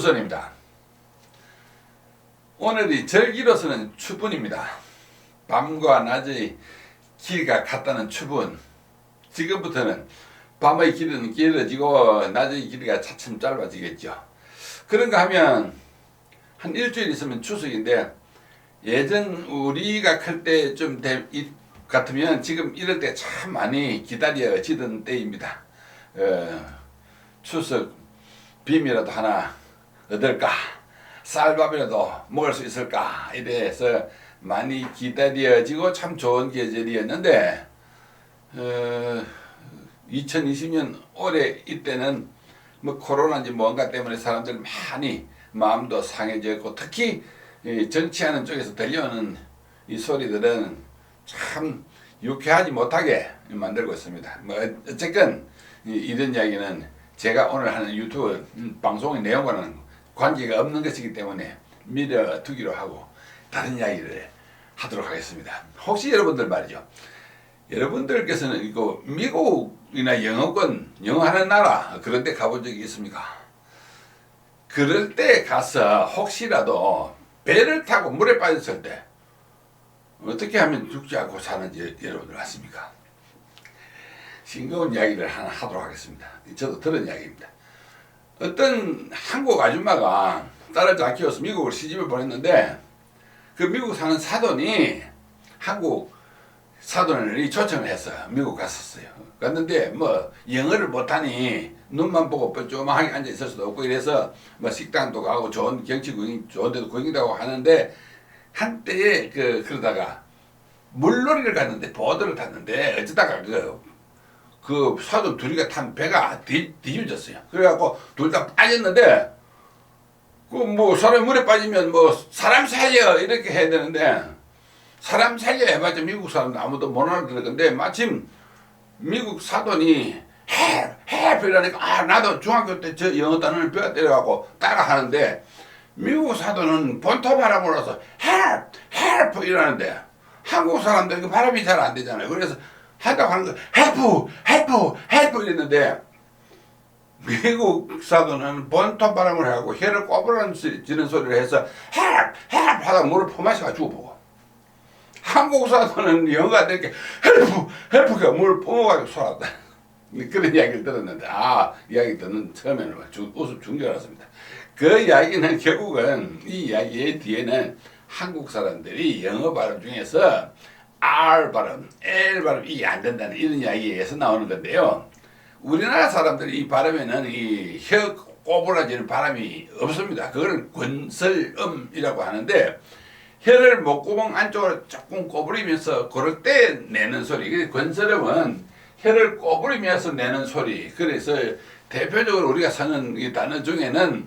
진수선입니다. 오늘이 절기로서는 추분입니다. 밤과 낮의 길이가 같다는 추분. 지금부터는 밤의 길이는 길어지고 낮의 길이가 차츰 짧아지겠죠. 그런가 하면 한 일주일 있으면 추석인데 예전 우리가 클 때좀 같으면 지금 이럴 때 참 많이 기다려지던 때입니다. 어, 추석 빔이라도 하나 얻을까? 쌀밥이라도 먹을 수 있을까? 이래서 많이 기다려지고 참 좋은 계절이었는데 어, 2020년 올해 이때는 뭐 코로나인지 뭔가 때문에 사람들 많이 마음도 상해졌고 특히 정치하는 쪽에서 들려오는 이 소리들은 참 유쾌하지 못하게 만들고 있습니다. 뭐 어쨌건 이런 이야기는 제가 오늘 하는 유튜브 방송의 내용과는 관계가 없는 것이기 때문에 밀어두기로 하고 다른 이야기를 하도록 하겠습니다. 혹시 여러분들 말이죠. 여러분들께서는 이거 미국이나 영어권 영어하는 나라 그런 데 가본 적이 있습니까? 그럴 때 가서 혹시라도 배를 타고 물에 빠졌을 때 어떻게 하면 죽지 않고 사는지 여러분들 아십니까? 싱거운 이야기를 하나 하도록 하겠습니다. 저도 들은 이야기입니다. 어떤 한국 아줌마가 딸을 잘 키워서 미국을 시집을 보냈는데 그 미국 사는 사돈이 한국 사돈을 초청을 했어요. 미국 갔었어요. 갔는데 뭐 영어를 못하니 눈만 보고 뻘쭘하게 앉아 있을 수도 없고 이래서 뭐 식당도 가고 좋은 경치 구경 좋은 데도 구경도 하고 하는데 한때에 그 그러다가 물놀이를 갔는데 보드를 탔는데 어쩌다가 그 그 사돈 둘이가 탄 배가 뒤, 뒤집어졌어요. 그래갖고 둘 다 빠졌는데 그 뭐 사람 물에 빠지면 뭐 사람 살려 이렇게 해야 되는데 사람 살려 해봤자 미국 사람도 아무도 못 알아들을 건데 마침 미국 사돈이 헬, 헬 이러니까 아 나도 중학교 때 저 영어 단어를 배워 때려갖고 따라 하는데 미국 사돈은 본토 바람으로서 헬, 헬 이러는데 한국 사람들 그 발음이 잘 안 되잖아요. 그래서 한다고 하는 거 헬프 헬프 헬프 이랬는데 미국 사도는 본토 바람을 하고 혀를 꼬부라지는 소리를 해서 헬프 하다 물을 퍼마셔가 죽어보고 한국 사도는 영어가 되게 헬프 헬프가 물을 뿜어가지고 쏟았다. 그런 이야기를 들었는데 아 이야기 듣는 처음에는 웃음 죽는 줄 알았습니다. 그 이야기는 결국은 이 이야기의 뒤에는 한국 사람들이 영어 발음 중에서 R 발음, L 발음 이게 안 된다는 이런 이야기에서 나오는 건데요. 우리나라 사람들이 이 발음에는 이 혀 꼬부라지는 바람이 없습니다. 그걸 권설음이라고 하는데 혀를 목구멍 안쪽으로 조금 꼬부리면서 그럴 때 내는 소리. 권설음은 혀를 꼬부리면서 내는 소리. 그래서 대표적으로 우리가 쓰는 이 단어 중에는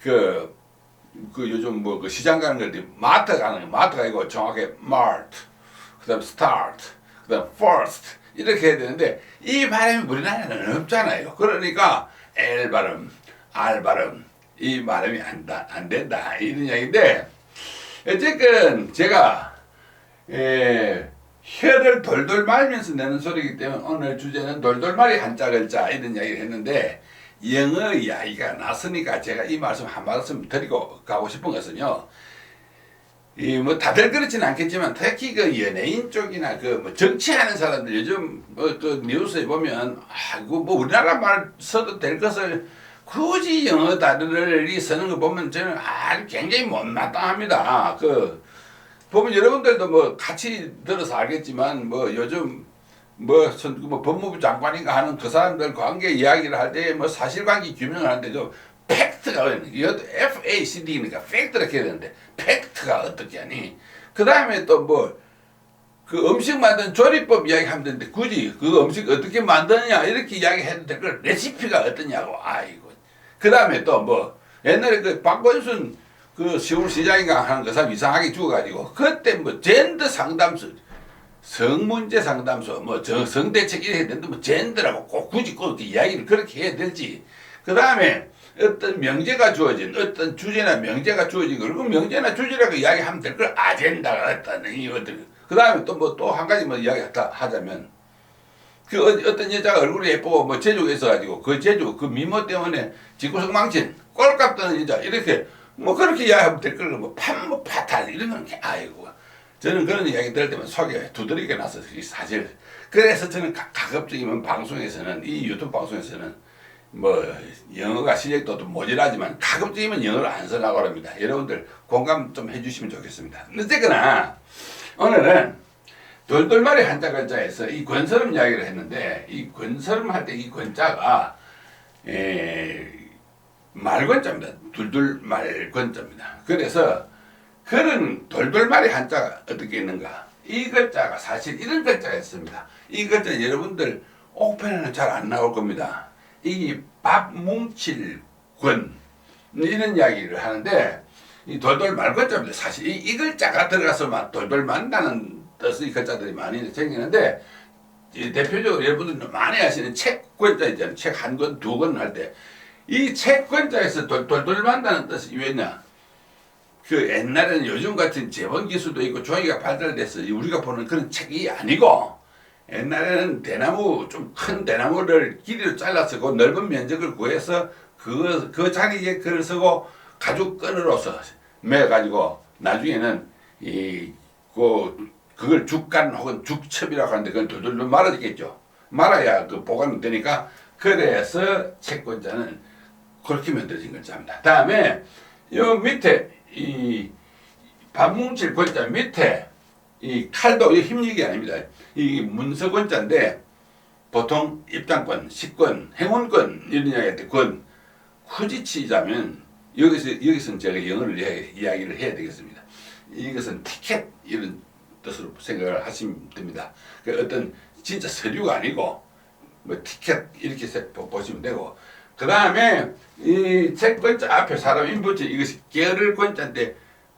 그, 그 요즘 뭐 그 시장 가는 걸 마트 가는 거, 마트가 아니고 정확하게 마트. 그 다음 start, 그 다음 first 이렇게 해야 되는데 이 발음이 우리나라는 없잖아요. 그러니까 L 발음, R 발음 이 발음이 안, 안 된다 이런 이야기인데 어쨌든 제가 에, 혀를 돌돌 말면서 내는 소리이기 때문에 오늘 주제는 돌돌말이 한자 글자 이런 이야기를 했는데 영어 이야기가 났으니까 제가 이 말씀 한 말씀 드리고 가고 싶은 것은요. 이 뭐 다들 그렇지는 않겠지만 특히 그 연예인 쪽이나 그 뭐 정치하는 사람들 요즘 뭐 그 뉴스에 보면 아 이거 뭐 우리나라 말 써도 될 것을 굳이 영어 단어를 쓰는 거 보면 저는 아 굉장히 못마땅합니다. 그 보면 여러분들도 뭐 같이 들어서 알겠지만 뭐 요즘 뭐, 뭐 법무부 장관인가 하는 그 사람들 관계 이야기를 할 때 뭐 사실관계 규명을 하는데 그 팩트가 이것도 FACD니까 팩트를 해야 되는데 팩트가 어떻게 하니? 그 다음에 또 뭐 그 음식 만드는 조리법 이야기하면 되는데 굳이 그 음식 어떻게 만드느냐 이렇게 이야기해도 될 걸? 레시피가 어떠냐고. 아이고. 그 다음에 또 뭐 옛날에 그 박건순 그 서울시장인가 하는 그 사람 이상하게 죽어가지고 그때 뭐 젠더 상담소 성문제 상담소 뭐저 성대책 이렇게 되는데 뭐 젠더라고 꼭 굳이 꼭 이야기를 그렇게 해야 될지. 그 다음에 어떤 명제가 주어진 어떤 주제나 명제가 주어진 걸 그 명제나 주제라고 이야기하면 될 걸 아젠다가 어떤 이것들 그 다음에 또 뭐 또 한 가지 뭐 이야기 하자면 그 어- 어떤 여자가 얼굴이 예쁘고 뭐 재주가 있어가지고 그 재주 그 미모 때문에 지구석 망친 꼴값 떠는 여자 이렇게 뭐 그렇게 이야기하면 될 거를 뭐 판, 뭐 파탈 이런 건 게- 아이고. 저는 그런 이야기 들을 때면 속이 두드리게 나서 이 사실. 그래서 저는 가, 가급적이면 방송에서는 이 유튜브 방송에서는 뭐 영어가 실력도 좀 모자라지만 가급적이면 영어를 안 써나고 합니다. 여러분들 공감 좀 해주시면 좋겠습니다. 어쨌거나 오늘은 돌돌말이 한자 글자에서 이 권설음 이야기를 했는데 이 권설음 할 때 이 권자가 에, 말권자입니다. 둘둘 말권자입니다. 그래서 그런 돌돌말이 한자가 어떻게 있는가? 이 글자가 사실 이런 글자가 있습니다. 이 글자 여러분들 옥편에는 잘 안 나올 겁니다. 이 밥 뭉칠 권 이런 이야기를 하는데 이 돌돌 말권자입니다. 사실 이, 이 글자가 들어가서만 돌돌 만다는 뜻의 글자들이 많이 생기는데 이 대표적으로 여러분들 많이 아시는 책 권자 있잖아요. 책 한 권, 두 권 할 때이책 권자에서 돌돌돌 만다는 뜻이 왜냐? 그 옛날에는 요즘 같은 재본 기술도 있고 종이가 발달돼서 우리가 보는 그런 책이 아니고 옛날에는 대나무 좀 큰 대나무를 길이로 잘라서 그 넓은 면적을 구해서 그, 그 자리에 글을 쓰고 가죽 끈으로서 매가지고 나중에는 이, 그, 그걸 죽간 혹은 죽첩이라고 하는데 그건 돌돌돌 말아지겠죠. 말아야 그 보관이 되니까 그래서 채권자는 그렇게 만들어진 글자입니다. 다음에 요 밑에 이 반뭉칠 권자 밑에 이 칼도 이 힘력이 아닙니다. 이 문서 권자인데 보통 입장권, 식권, 행운권 이런 이야기할 때 권, 굳이 치자면 여기서 여기서는 제가 영어를 이야기, 이야기를 해야 되겠습니다. 이것은 티켓 이런 뜻으로 생각을 하시면 됩니다. 그 어떤 진짜 서류가 아니고 뭐 티켓 이렇게 보시면 되고 그 다음에 이 책 권자 앞에 사람 인부지 이것이 계를 권자인데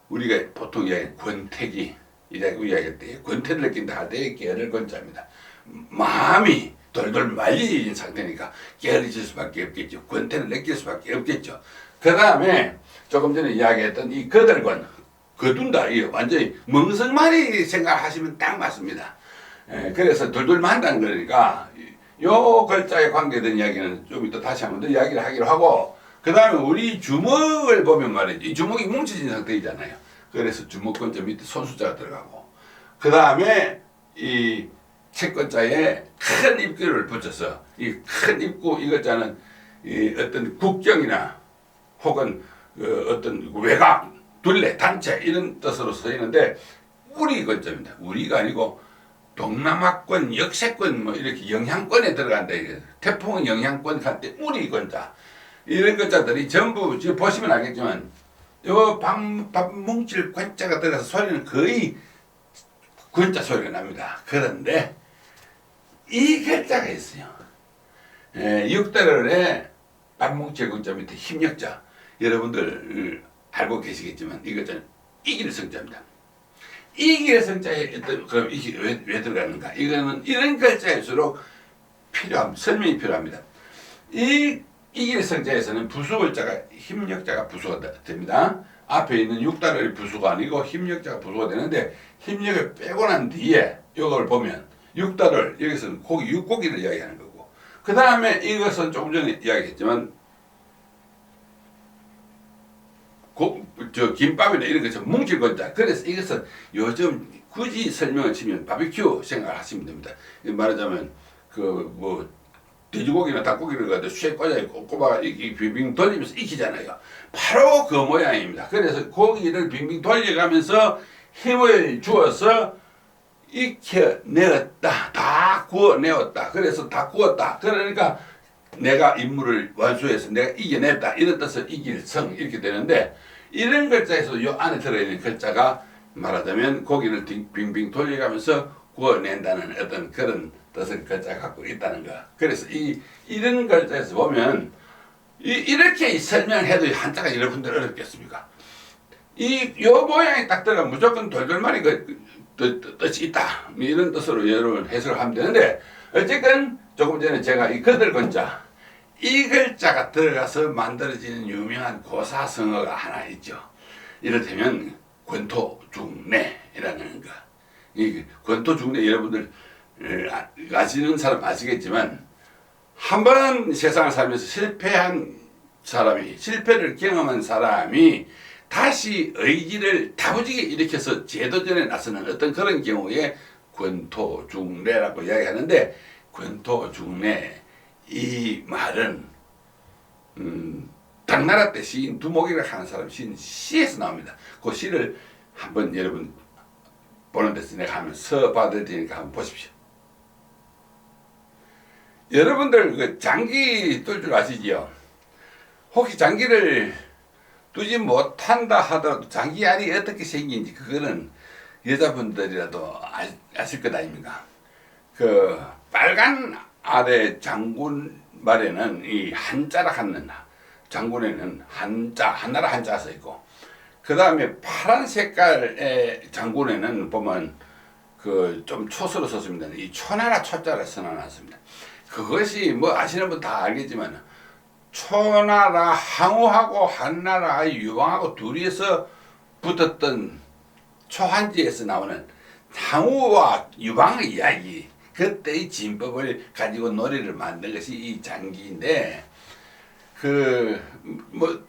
우리가 보통 이야기 권태기 이라고 이야기할 때 권태를 느낀다 할때 계를 권자입니다. 마음이 돌돌 말린 상태니까 깨어질 수밖에 없겠죠. 권태를 느낄 수밖에 없겠죠. 그 다음에 조금 전에 이야기했던 이 거들권 거둔다 이 완전히 멍석말이 생각하시면 딱 맞습니다. 에, 그래서 돌돌 만다는 거니까 요 글자에 관계된 이야기는 좀 이따 다시 한번 더 이야기를 하기로 하고 그 다음에 우리 주먹을 보면 말이죠. 이 주먹이 뭉쳐진 상태이잖아요. 그래서 주먹권자 밑에 손수자가 들어가고 그 다음에 이 채권자에 큰 입구를 붙여서 이 큰 입구 이 글자는 이 어떤 국경이나 혹은 그 어떤 외곽, 둘레, 단체 이런 뜻으로 쓰이는데 우리 글자입니다. 우리가 아니고 동남아권, 역세권 뭐 이렇게 영향권에 들어간다. 태풍 영향권 갈 때 우리 글자 이런 글자들이 전부 지금 보시면 알겠지만 요 방, 방 뭉칠 관자가 들어가서 소리는 거의 군자 소리가 납니다. 그런데 이 글자가 있어요. 에, 육달월에 반뭉칠 군자 밑에 힘력자 여러분들 알고 계시겠지만 이 글자는 이길 성자입니다. 이길 성자에 그럼 이게 왜, 왜 들어가는가? 이거는 이런 글자일수록 필요함 설명이 필요합니다. 이 이길 성자에서는 부수 글자가 힘력자가 부수가 되- 됩니다. 앞에 있는 육달의 부수가 아니고 힘력자가 부수가 되는데 힘력을 빼고 난 뒤에 이걸 보면 육달을 여기서는 고기 육고기를 이야기하는 거고 그 다음에 이것은 조금 전에 이야기했지만 고, 저 김밥이나 이런 것처럼 뭉칠 건자 그래서 이것은 요즘 굳이 설명을 치면 바비큐 생각을 하시면 됩니다. 말하자면 그 뭐 돼지고기나 닭고기를 가지고 쇠 꽂아 꼽아 이 빙빙 돌리면서 익히잖아요. 바로 그 모양입니다. 그래서 고기를 빙빙 돌려가면서 힘을 주어서 익혀내었다. 다 구워내었다. 그래서 다 구웠다. 그러니까 내가 임무를 완수해서 내가 이겨냈다. 이런 뜻을 이길 성 이렇게 되는데 이런 글자에서 요 안에 들어있는 글자가 말하자면 고기를 딩- 빙빙 돌려가면서 구워낸다는 어떤 그런 뜻을 글자 갖고 있다는 거. 그래서 이 이런 글자에서 보면 이, 이렇게 설명해도 한자가 여러분들 어렵겠습니까? 이 요 모양이 딱 들어가 무조건 돌돌말이 그 뜻- 뜻- 뜻이 있다 이런 뜻으로 여러분 해석을 하면 되는데 어쨌든 조금 전에 제가 이 거들 건자 이 글자가 들어가서 만들어지는 유명한 고사성어가 하나 있죠. 이를테면 권토중래이라는 거. 이 권토중래 여러분들 아- 아시는 사람 아시겠지만 한 번 세상을 살면서 실패한 사람이 실패를 경험한 사람이 다시 의지를 다부지게 일으켜서 재도전에 나서는 어떤 그런 경우에 권토중래라고 이야기하는데 권토중래 이 말은 음, 당나라 때 시인 두목이라 하는 사람 시인 시에서 나옵니다. 그 시를 한번 여러분 보는 데서 내가 하면 써봐드릴 테니까 한번 보십시오. 여러분들 그 장기 뜰 줄 아시지요? 혹시 장기를 두지 못한다 하더라도 장기 알이 어떻게 생긴지 그거는 여자분들이라도 아, 아실 것 아닙니까? 그 빨간 알의 장군 말에는 이 한자라 하는 장군에는 한자 하나라 한자가 써 있고 그 다음에 파란 색깔의 장군에는 보면 그 좀 초서로 썼습니다. 이 초나라 초자를 써놨습니다. 그것이 뭐 아시는 분 다 알겠지만 초나라 항우하고 한나라 유방하고 둘이서 붙었던 초한지에서 나오는 항우와 유방의 이야기 그때의 진법을 가지고 노래를 만든 것이 이 장기인데 그 뭐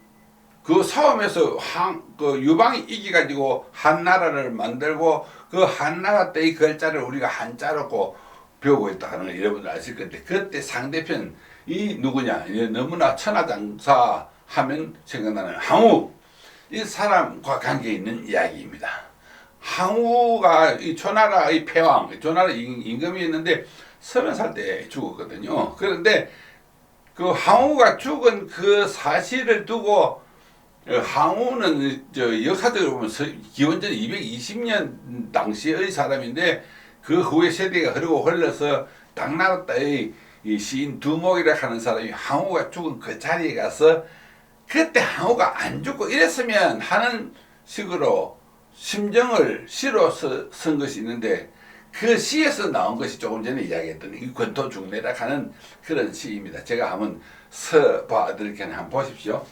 그 싸움에서 한, 그 유방이 이기 가지고 한나라를 만들고 그 한나라 때의 글자를 우리가 한자로 배우고 있다 하는 걸 여러분들 아실 건데 그때 상대편 이 누구냐 이 너무나 천하장사 하면 생각나는 항우 이 사람과 관계 있는 이야기입니다. 항우가 이 초나라의 패왕, 초나라 임- 임금이었는데 서른 살 때 죽었거든요. 그런데 그 항우가 죽은 그 사실을 두고 어, 항우는 저 역사적으로 보면 서- 기원전 220년 당시의 사람인데 그 후에 세대가 흐르고 흘러서 당나라 때의 이 시인 두목이라 하는 사람이 항우가 죽은 그 자리에 가서 그때 항우가 안 죽고 이랬으면 하는 식으로 심정을 시로 써- 쓴 것이 있는데 그 시에서 나온 것이 조금 전에 이야기했던 이 권토중래라 하는 그런 시입니다. 제가 한번 써봐 드릴 테니 한번 보십시오.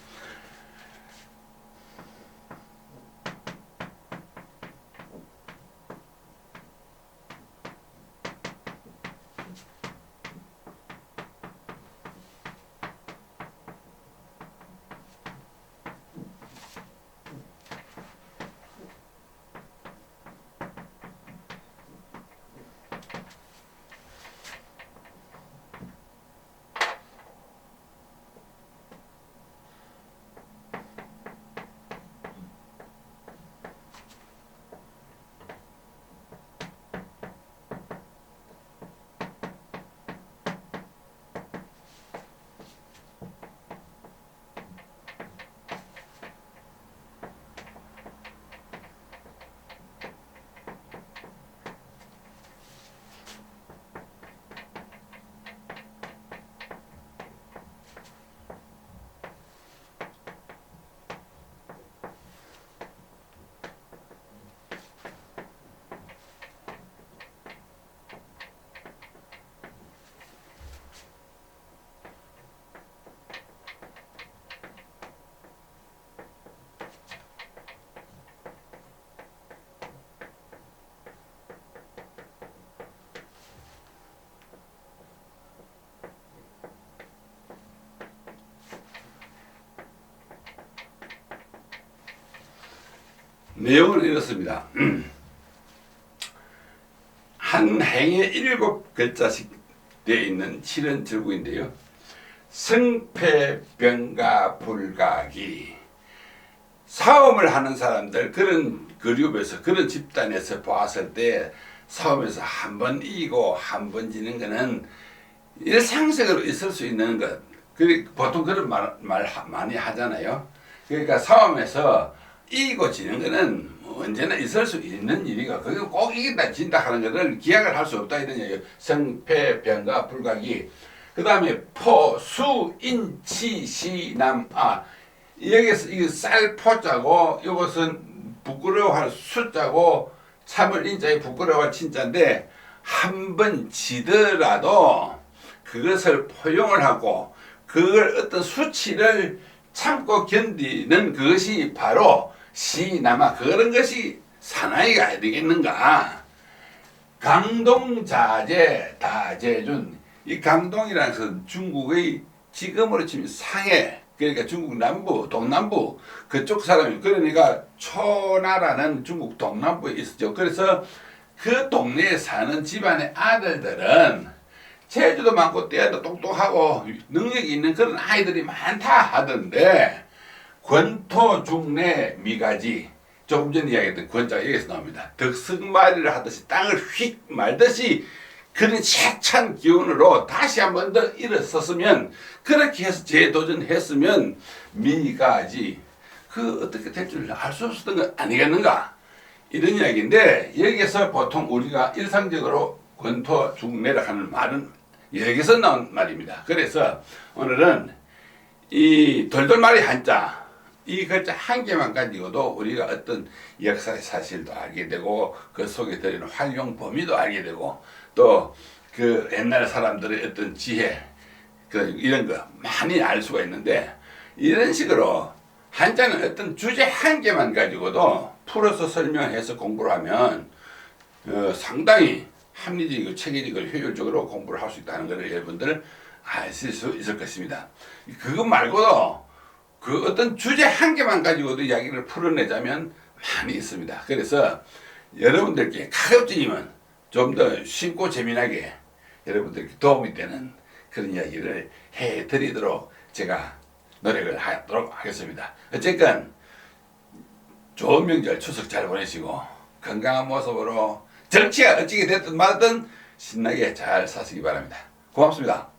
내용은 이렇습니다. 한 행에 일곱 글자씩 되어 있는 칠은 절구인데요. 승패병가 불가기 싸움을 하는 사람들 그런 그룹에서 그런 집단에서 봤을 때 싸움에서 한 번 이기고 한 번 지는 거는 일상적으로 있을 수 있는 것. 그 보통 그런 말, 말 하- 많이 하잖아요. 그러니까 싸움에서 이기고 지는 거는 뭐 언제나 있을 수 있는 일이가 그게 꼭 이긴다 진다 하는 것을 기약을 할 수 없다 이런 얘기예요. 성패 병가 불가기. 그 다음에 포, 수, 인, 치, 시, 남, 아 여기서 이 쌀포자고 이것은 부끄러워할 숫자고 참을 인자에 부끄러워할 친자인데 한 번 지더라도 그것을 포용을 하고 그걸 어떤 수치를 참고 견디는 그것이 바로 시남아 그런 것이 사나이가 되겠는가? 강동자재 다재준. 이 강동이라는 것은 중국의 지금으로 치면 상해. 그러니까 중국 남부 동남부. 그쪽 사람이 그러니까 초나라는 중국 동남부에 있었죠. 그래서 그 동네에 사는 집안의 아들들은 재주도 많고 때도 똑똑하고 능력이 있는 그런 아이들이 많다 하던데 권토 중내 미가지 조금 전에 이야기했던 권자가 여기서 나옵니다. 덕승마리를 하듯이 땅을 휙 말듯이 그런 세찬 기운으로 다시 한 번 더 일어섰으면 그렇게 해서 재도전했으면 미가지 그 어떻게 될 줄 알 수 없었던 거 아니겠는가 이런 이야기인데 여기에서 보통 우리가 일상적으로 권토 중내라 하는 말은 여기서 나온 말입니다. 그래서 오늘은 이 돌돌말이 한자 이 글자 한 개만 가지고도 우리가 어떤 역사의 사실도 알게 되고 그 속에 들어있는 활용 범위도 알게 되고 또 그 옛날 사람들의 어떤 지혜 그 이런 거 많이 알 수가 있는데 이런 식으로 한자는 어떤 주제 한 개만 가지고도 풀어서 설명해서 공부를 하면 어, 상당히 합리적이고 체계적이고 효율적으로 공부를 할 수 있다는 것을 여러분들 아실 수 있을 것입니다. 그거 말고도 그 어떤 주제 한 개만 가지고도 이야기를 풀어내자면 많이 있습니다. 그래서 여러분들께 가급적이면 좀 더 쉽고 재미나게 여러분들께 도움이 되는 그런 이야기를 해 드리도록 제가 노력을 하도록 하겠습니다. 어쨌건 좋은 명절 추석 잘 보내시고 건강한 모습으로 정치가 어찌게 됐든 말든 신나게 잘 사시기 바랍니다. 고맙습니다.